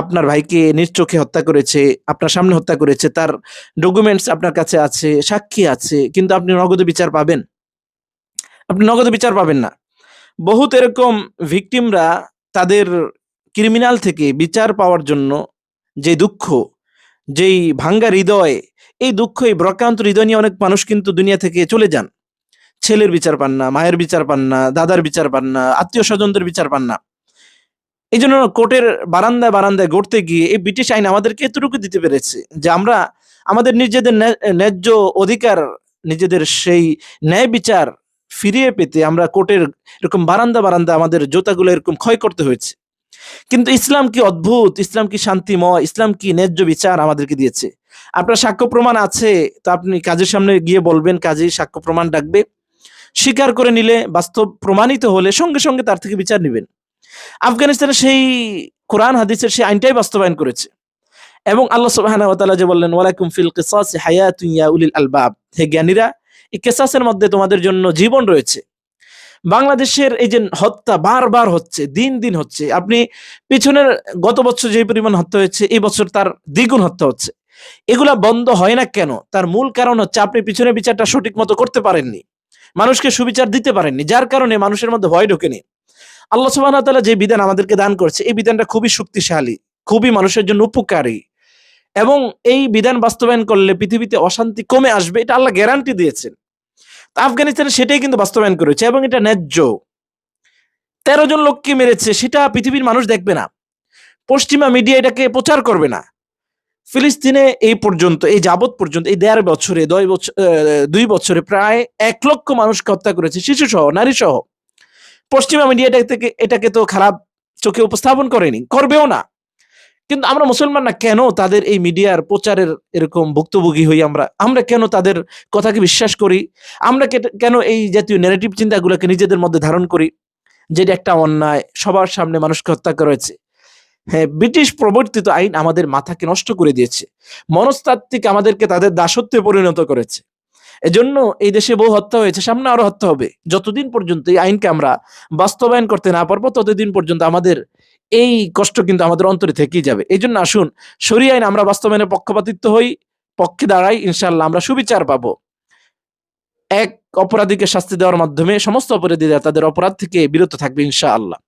আপনার ভাইকে নিজ চোখে হত্যা করেছে, আপনার সামনে হত্যা করেছে, তার ডকুমেন্টস আপনার কাছে আছে, সাক্ষী আছে, কিন্তু আপনি নগদ বিচার পাবেন। আপনি নগদ বিচার পাবেন না। বহুত এরকম ভিকটিমরা তাদের ক্রিমিনাল থেকে বিচার পাওয়ার জন্য যে দুঃখ, যেই ভাঙ্গা হৃদয়, এই দুঃখ, এই ব্রক্রান্ত হৃদয় নিয়ে অনেক মানুষ কিন্তু দুনিয়া থেকে চলে যান। ছেলের বিচার পান না, মায়ের বিচার পান না, দাদার বিচার পান না, আত্মীয় স্বজনদের বিচার পান না। এই জন্য কোর্টের বারান্দায় বারান্দায় গড়তে গিয়ে এই ব্রিটিশ আইন আমাদেরকে এতটুকু দিতে পেরেছে যে আমরা আমাদের নিজেদের ন্যা- ন্যায্য অধিকার, নিজেদের সেই ন্যায় বিচার ফিরিয়ে পেতে আমরা কোর্টের এরকম বারান্দা বারান্দা আমাদের জোতাগুলো এরকম ক্ষয় করতে হয়েছে। কিন্তু ইসলাম কি অদ্ভুত? ইসলাম কি শান্তিময়? ইসলাম কি ন্যায্য বিচার আমাদেরকে দিয়েছে? আপনার সাক্ষ্য প্রমাণ আছে, তো আপনি কাজের সামনে গিয়ে বলবেন কাজে সাক্ষ্য প্রমাণ ডাকবে। স্বীকার করে নিলে, বাস্তব প্রমাণিত হলে সঙ্গে সঙ্গে তার থেকে বিচার নেবেন। আফগানিস্তানে সেই কোরআন, হাদিসের সেই আইনটাই বাস্তবায়ন করেছে। এবং আল্লাহ সুবহানাহু যে বললেন ওয়ালাকুম ফিল কিসাসি হায়াতুন উলিল আলবাব। হে জ্ঞানীরা, এই কেসাসের মধ্যে তোমাদের জন্য জীবন রয়েছে। বাংলাদেশের এই যে হত্যা বারবার হচ্ছে, দিন দিন হচ্ছে, আপনি পিছনের গত বছর যে পরিমাণ হত্যা হয়েছে, এই বছর তার দ্বিগুণ হত্যা হচ্ছে। এগুলা বন্ধ হয় না কেন? তার মূল কারণ হচ্ছে আপনি পিছনে বিচারটা সঠিক মতো করতে পারেননি। মানুষকে সুবিচার দিতে পারেননি, যার কারণে মানুষের মধ্যে ভয় ঢোকেনি। আল্লাহ ওয়া যে বিধান আমাদেরকে দান করেছে, এই বিধানটা খুবই শক্তিশালী, খুবই মানুষের জন্য উপকারী এবং এই বিধান বাস্তবায়ন করলে পৃথিবীতে অশান্তি কমে আসবে, এটা আল্লাহ গ্যারান্টি দিয়েছেন। আফগানিস্তানে সেটাই কিন্তু বাস্তবায়ন করেছে এবং এটা ন্যায্য। তেরো জন লোককে মেরেছে, সেটা পৃথিবীর মানুষ দেখবে না। পশ্চিমা মিডিয়া এটাকে প্রচার করবে না। ফিলিস্তিনে এই পর্যন্ত, এই যাবৎ পর্যন্ত, এই দেড় বছরে দুই বছরে প্রায় এক লক্ষ মানুষকে হত্যা করেছে শিশু সহ নারী সহ পশ্চিমা মিডিয়া থেকে এটাকে তো খারাপ চোখে উপস্থাপন করেনি, করবেও না। কিন্তু আমরা মুসলমান না, কেন তাদের এই মিডিয়ার প্রচারের এরকম ভুক্তভোগী হই আমরা? আমরা কেন তাদের কথাকে বিশ্বাস করি? আমরা কেন এই জাতীয় নেগেটিভ চিন্তাগুলোকে নিজেদের মধ্যে ধারণ করি? যেটা একটা অন্যায়, সবার সামনে মানুষকে হত্যা করা হয়েছে। হ্যাঁ ব্রিটিশ প্রবর্তিত আইন আমাদের মাথাকে নষ্ট করে দিয়েছে। মনস্তাত্ত্বিক আমাদেরকে তাদের দাসত্বে পরিণত করেছে। এজন্য এই দেশে বহু হত্যা হয়েছে, সামনে আরও হত্যা হবে। যতদিন পর্যন্ত এই আইনকে আমরা বাস্তবায়ন করতে না পারব, ততদিন পর্যন্ত আমাদের এই কষ্ট কিন্তু আমাদের অন্তরে থেকেই যাবে। এই জন্য আসুন সরি আইন আমরা বাস্তবায়নের পক্ষপাতিত্ব হই, পক্ষে দাঁড়াই ইনশাল্লাহ আমরা সুবিচার পাবো। এক অপরাধীকে শাস্তি দেওয়ার মাধ্যমে সমস্ত অপরাধীরা তাদের অপরাধ থেকে বিরত থাকবে, ইনশাআল্লাহ।